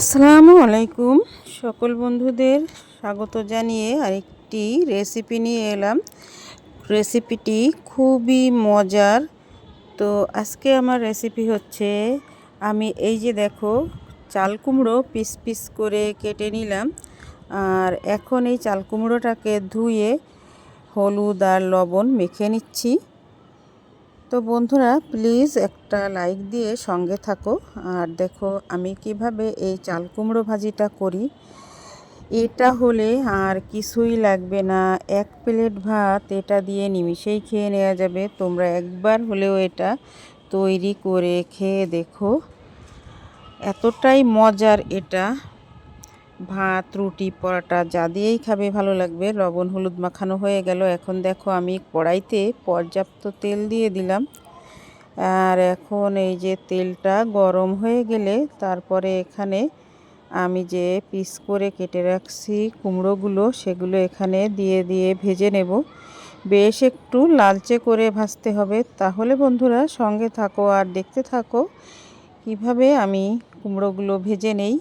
আসসালামু আলাইকুম। সকল বন্ধুদের স্বাগত জানিয়ে আরেকটি রেসিপি নিয়ে এলাম। রেসিপিটি খুবই মজার। তো আজকে আমার রেসিপি হচ্ছে, আমি এই যে দেখো, চাল কুমড়ো পিস পিস করে কেটে নিলাম। আর এখন এই চাল কুমড়োটাকে ধুয়ে হলুদ আর লবণ মেখে নিচ্ছি। তো বন্ধুরা প্লিজ একটা লাইক দিয়ে সঙ্গে থাকো। আর দেখো, আমি কীভাবে এই চাল কুমড়ো ভাজিটা করি। এটা হলে আর কিছুই লাগবে না। এক প্লেট ভাত, এটা দিয়ে নিমিষেই খেয়ে নেওয়া যাবে। তোমরা একবার হলেও এটা তৈরি করে খেয়ে দেখো। এতটাই মজার এটা। ভাত, রুটি, পরোটা যা দিয়েই খাবে, ভালো লাগবে। লবণ হলুদ মাখানো হয়ে গেল। এখন দেখো আমি কড়াইতে পর্যাপ্ত তেল দিয়ে দিলাম। আর এখন এই যে তেলটা গরম হয়ে গেলে তারপরে এখানে আমি যে পিস করে কেটে রাখছি কুমড়োগুলো, সেগুলো এখানে দিয়ে দিয়ে ভেজে নেব। বেশ একটু লালচে করে ভাজতে হবে। তাহলে বন্ধুরা সঙ্গে থাকো আর দেখতে থাকো কীভাবে আমি কুমড়োগুলো ভেজে নেই।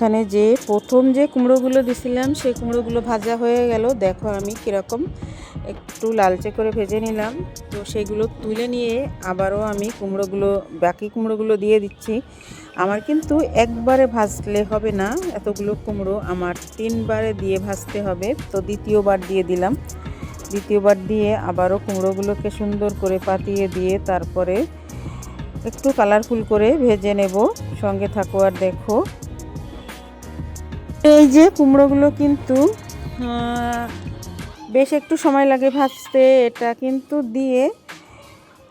এখানে যে প্রথম যে কুমড়োগুলো দিছিলাম, সেই কুমড়োগুলো ভাজা হয়ে গেল। দেখো আমি কীরকম একটু লালচে করে ভেজে নিলাম। তো সেগুলো তুলে নিয়ে আবারও আমি কুমড়োগুলো, বাকি কুমড়োগুলো দিয়ে দিচ্ছি। আমার কিন্তু একবারে ভাজলে হবে না, এতগুলো কুমড়ো আমার তিনবারে দিয়ে ভাজতে হবে। তো দ্বিতীয়বার দিয়ে দিলাম। দ্বিতীয়বার দিয়ে আবারও কুমড়োগুলোকে সুন্দর করে পাতিয়ে দিয়ে তারপরে একটু কালারফুল করে ভেজে নেব। সঙ্গে থাকো আর দেখো। এই যে কুমড়োগুলো কিন্তু বেশ একটু সময় লাগে ভাজতে। এটা কিন্তু দিয়ে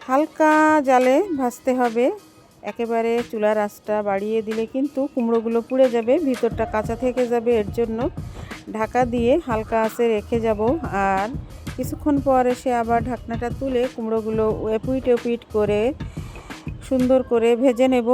হালকা জালে ভাজতে হবে। একেবারে চুলার আঁচটা বাড়িয়ে দিলে কিন্তু কুমড়োগুলো পুড়ে যাবে, ভিতরটা কাঁচা থেকে যাবে। এর জন্য ঢাকা দিয়ে হালকা আঁচে রেখে যাব। আর কিছুক্ষণ পর এসে আবার ঢাকনাটা তুলে কুমড়োগুলো এপুইট এপুইট করে সুন্দর করে ভেজে নেব।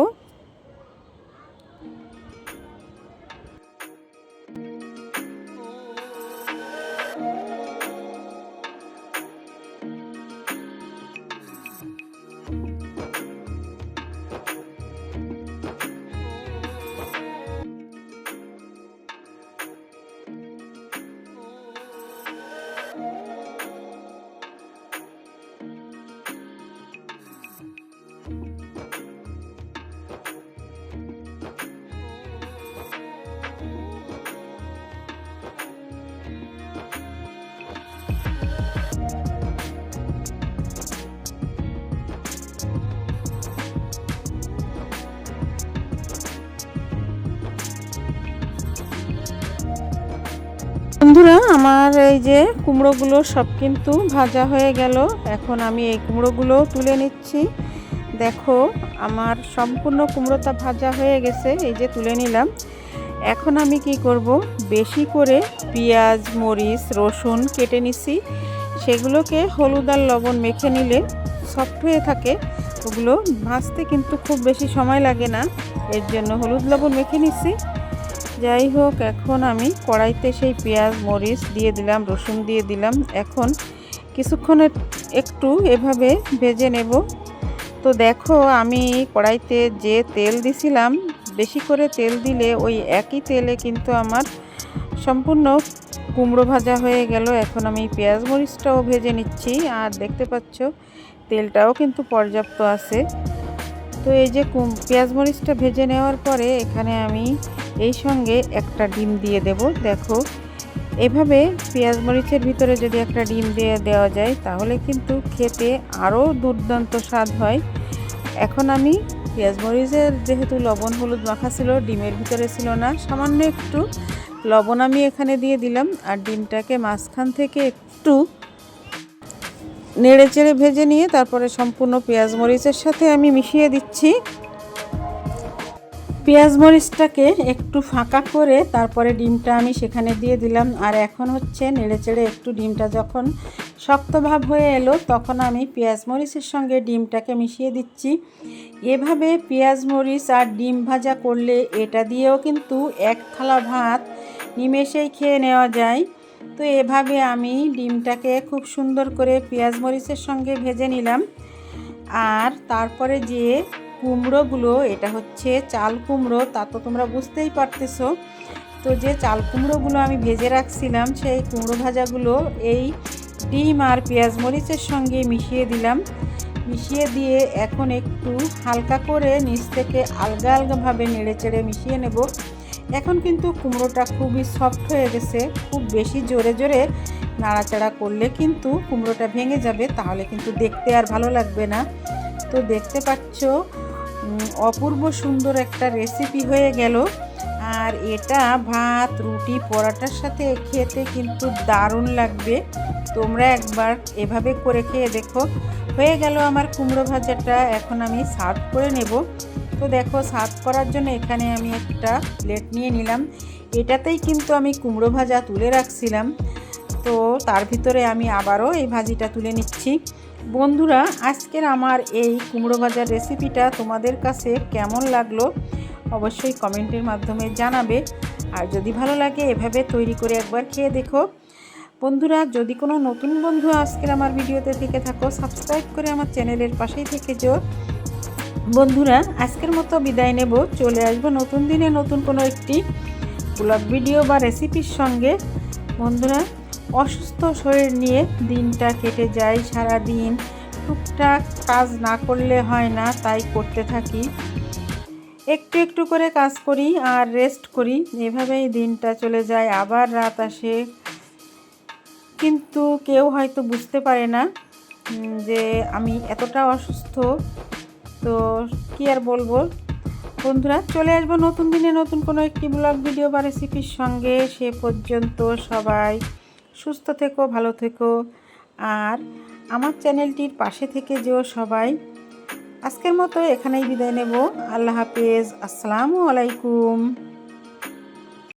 বন্ধুরা, আমার এই যে কুমড়োগুলো সব কিন্তু ভাজা হয়ে গেল। এখন আমি এই কুমড়োগুলো তুলে নিচ্ছি। দেখো, আমার সম্পূর্ণ কুমড়োটা ভাজা হয়ে গেছে, এই যে তুলে নিলাম। এখন আমি কি করব? বেশি করে পেঁয়াজ, মরিচ, রসুন কেটে নিছি। সেগুলোকে হলুদ আর লবণ মেখে নিলে সফট হয়ে থাকে। ওগুলো ভাজতে কিন্তু খুব বেশি সময় লাগে না। এর জন্য হলুদ, লবণ মেখে নিছি। যাই হোক, এখন আমি কড়াইতে সেই পেঁয়াজ, মরিচ দিয়ে দিলাম, রসুন দিয়ে দিলাম। এখন কিছুক্ষণের একটু এভাবে ভেজে নেব। তো দেখো, আমি কড়াইতে যে তেল দিছিলাম, বেশি করে তেল দিলে ওই একই তেলে কিন্তু আমার সম্পূর্ণ কুমড়ো ভাজা হয়ে গেল। এখন আমি পেঁয়াজ, মরিচটাও ভেজে নিচ্ছি। আর দেখতে পাচ্ছ, তেলটাও কিন্তু পর্যাপ্ত আছে। তো এই যে পেঁয়াজ, মরিচটা ভেজে নেওয়ার পরে এখানে আমি এই সঙ্গে একটা ডিম দিয়ে দেব। দেখো, এভাবে পেঁয়াজ মরিচের ভিতরে যদি একটা ডিম দিয়ে দেওয়া যায়, তাহলে কিন্তু খেতে আরও দুর্দান্ত স্বাদ হয়। এখন আমি পেঁয়াজ মরিচের যেহেতু লবণ হলুদ মাখা ছিল, ডিমের ভিতরে ছিল না, সামান্য একটু লবণ আমি এখানে দিয়ে দিলাম আর ডিমটাকে মাঝখান থেকে একটু নেড়ে চেড়ে ভেজে নিয়ে তারপরে সম্পূর্ণ পেঁয়াজ মরিচের সাথে আমি মিশিয়ে দিচ্ছি। পেঁয়াজ মরিচটাকে একটু ফাঁকা করে তারপরে ডিমটা আমি সেখানে দিয়ে দিলাম। আর এখন হচ্ছে নেড়ে চেড়ে একটু ডিমটা যখন শক্তভাব হয়ে এলো, তখন আমি পেঁয়াজ মরিচের সঙ্গে ডিমটাকে মিশিয়ে দিচ্ছি। এভাবে পেঁয়াজ মরিচ আর ডিম ভাজা করলে এটা দিয়েও কিন্তু এক থালা ভাত নিমেষেই খেয়ে নেওয়া যায়। তো এভাবে আমি ডিমটাকে খুব সুন্দর করে পেঁয়াজ মরিচের সঙ্গে ভেজে নিলাম। আর তারপরে যে কুমড়োগুলো, এটা হচ্ছে চাল কুমড়ো, তা তো তোমরা বুঝতেই পারতেছো। তো যে চাল কুমড়োগুলো আমি ভেজে রাখছিলাম, সেই কুমড়ো ভাজাগুলো এই ডিম আর পেঁয়াজ মরিচের সঙ্গে মিশিয়ে দিলাম। মিশিয়ে দিয়ে এখন একটু হালকা করে নিচ থেকে আলগা আলগাভাবে নেড়ে চেড়ে মিশিয়ে নেব। এখন কিন্তু কুমড়োটা খুবই সফট হয়ে গেছে, খুব বেশি জোরে জোরে নাড়াচাড়া করলে কিন্তু কুমড়োটা ভেঙে যাবে, তাহলে কিন্তু দেখতে আর ভালো লাগবে না। তো দেখতে পাচ্ছ অপূর্ব সুন্দর একটা রেসিপি হয়ে গেল। আর এটা ভাত, রুটি, পরাটার সাথে খেতে কিন্তু দারুণ লাগবে। তোমরা একবার এভাবে করে খেয়ে দেখো। হয়ে গেল আমার কুমড়ো ভাজাটা, এখন আমি সার্ভ করে নেব। তো দেখো, সার্ভ করার জন্য এখানে আমি একটা প্লেট নিয়ে নিলাম। এটাতেই কিন্তু আমি কুমড়ো ভাজা তুলে রাখছিলাম। তো তার ভিতরে আমি আবারও এই ভাজিটা তুলে নিচ্ছি। বন্ধুরা, আজকের আমার এই কুমড়ো ভাজার রেসিপিটা তোমাদের কাছে কেমন লাগল অবশ্যই কমেন্টের মাধ্যমে জানাবে। আর যদি ভালো লাগে, এভাবে তৈরি করে একবার খেয়ে দেখো। বন্ধুরা, যদি কোনো নতুন বন্ধু আজকের আমার ভিডিওতে থেকে থাকো সাবস্ক্রাইব করে আমার চ্যানেলের পাশেই থেকে যাও। বন্ধুরা, আজকের মতো বিদায় নেব। চলে আসব নতুন দিনে নতুন কোনো একটি ব্লগ ভিডিও বা রেসিপির সঙ্গে। বন্ধুরা অসুস্থ শরীর নিয়ে দিনটা কেটে যায় সারা দিন টুকটাক কাজ না করলে হয় না, তাই করতে থাকি। একটু একটু করে কাজ করি আর রেস্ট করি, এভাবেই দিনটা চলে যায়। আবার রাত আসে, কিন্তু কেউ হয়তো বুঝতে পারে না যে আমি এতটা অসুস্থ। তো কি আর বলব? বন্ধুরা, চলে আসব নতুন দিনে নতুন কোনো একটি ব্লগ ভিডিও বা রেসিপির সঙ্গে। সে পর্যন্ত সবাই সুস্থ থেকো, ভালো থেকো। আর আমার চ্যানেলটির পাশে থেকে যেও সবাই। আজকের মতো এখানেই বিদায় নেব। আল্লাহ হাফেজ। আসসালামু আলাইকুম।